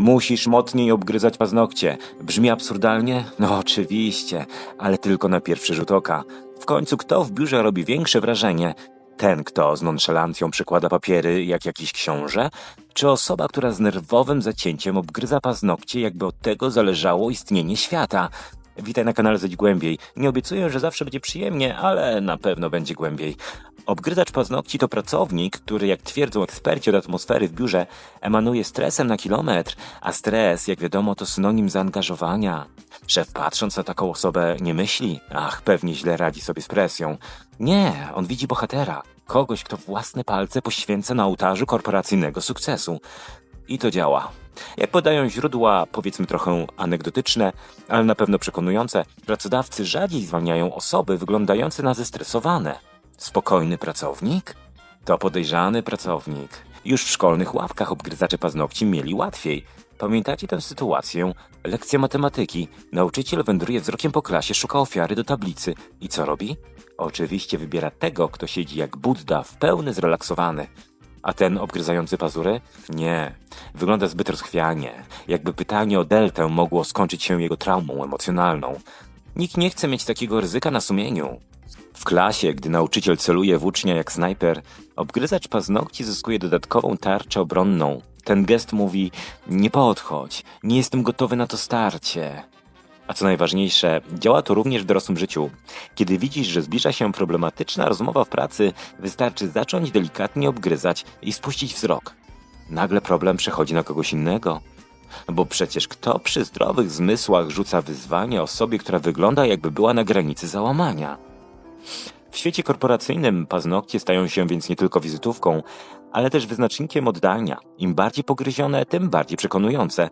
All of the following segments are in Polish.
Musisz mocniej obgryzać paznokcie. Brzmi absurdalnie? No oczywiście, ale tylko na pierwszy rzut oka. W końcu kto w biurze robi większe wrażenie? Ten, kto z nonszalancją przykłada papiery jak jakiś książę? Czy osoba, która z nerwowym zacięciem obgryza paznokcie, jakby od tego zależało istnienie świata? Witaj na kanale Zejdź Głębiej. Nie obiecuję, że zawsze będzie przyjemnie, ale na pewno będzie głębiej. Obgryzacz paznokci to pracownik, który, jak twierdzą eksperci od atmosfery w biurze, emanuje stresem na kilometr, a stres, jak wiadomo, to synonim zaangażowania. Szef patrząc na taką osobę nie myśli, ach, pewnie źle radzi sobie z presją. Nie, on widzi bohatera, kogoś, kto własne palce poświęca na ołtarzu korporacyjnego sukcesu. I to działa. Jak podają źródła, powiedzmy trochę anegdotyczne, ale na pewno przekonujące, pracodawcy rzadziej zwalniają osoby wyglądające na zestresowane. Spokojny pracownik? To podejrzany pracownik. Już w szkolnych ławkach obgryzacze paznokci mieli łatwiej. Pamiętacie tę sytuację? Lekcja matematyki. Nauczyciel wędruje wzrokiem po klasie, szuka ofiary do tablicy. I co robi? Oczywiście wybiera tego, kto siedzi jak Budda, w pełny zrelaksowany. A ten obgryzający pazury? Nie. Wygląda zbyt rozchwianie. Jakby pytanie o deltę mogło skończyć się jego traumą emocjonalną. Nikt nie chce mieć takiego ryzyka na sumieniu. W klasie, gdy nauczyciel celuje w ucznia jak snajper, obgryzacz paznokci zyskuje dodatkową tarczę obronną. Ten gest mówi: Nie podchodź, nie jestem gotowy na to starcie. A co najważniejsze, działa to również w dorosłym życiu. Kiedy widzisz, że zbliża się problematyczna rozmowa w pracy, wystarczy zacząć delikatnie obgryzać i spuścić wzrok. Nagle problem przechodzi na kogoś innego. Bo przecież kto przy zdrowych zmysłach rzuca wyzwanie osobie, która wygląda jakby była na granicy załamania? W świecie korporacyjnym paznokcie stają się więc nie tylko wizytówką, ale też wyznacznikiem oddania. Im bardziej pogryzione, tym bardziej przekonujące.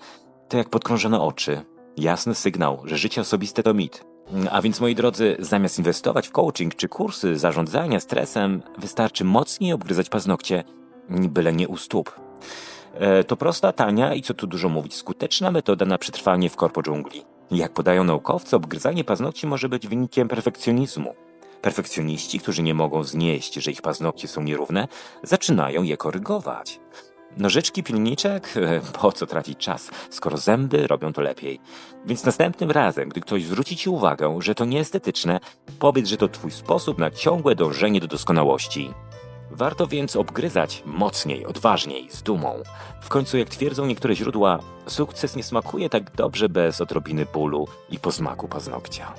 To jak podkrążone oczy. Jasny sygnał, że życie osobiste to mit. A więc moi drodzy, zamiast inwestować w coaching czy kursy zarządzania stresem, wystarczy mocniej obgryzać paznokcie, byle nie u stóp. E, To prosta, tania i co tu dużo mówić, skuteczna metoda na przetrwanie w korpo dżungli. Jak podają naukowcy, obgryzanie paznokci może być wynikiem perfekcjonizmu. Perfekcjoniści, którzy nie mogą znieść, że ich paznokcie są nierówne, zaczynają je korygować. Nożyczki pilniczek? Po co tracić czas, skoro zęby robią to lepiej? Więc następnym razem, gdy ktoś zwróci ci uwagę, że to nieestetyczne, powiedz, że to twój sposób na ciągłe dążenie do doskonałości. Warto więc obgryzać mocniej, odważniej, z dumą. W końcu, jak twierdzą niektóre źródła, sukces nie smakuje tak dobrze bez odrobiny bólu i posmaku paznokcia.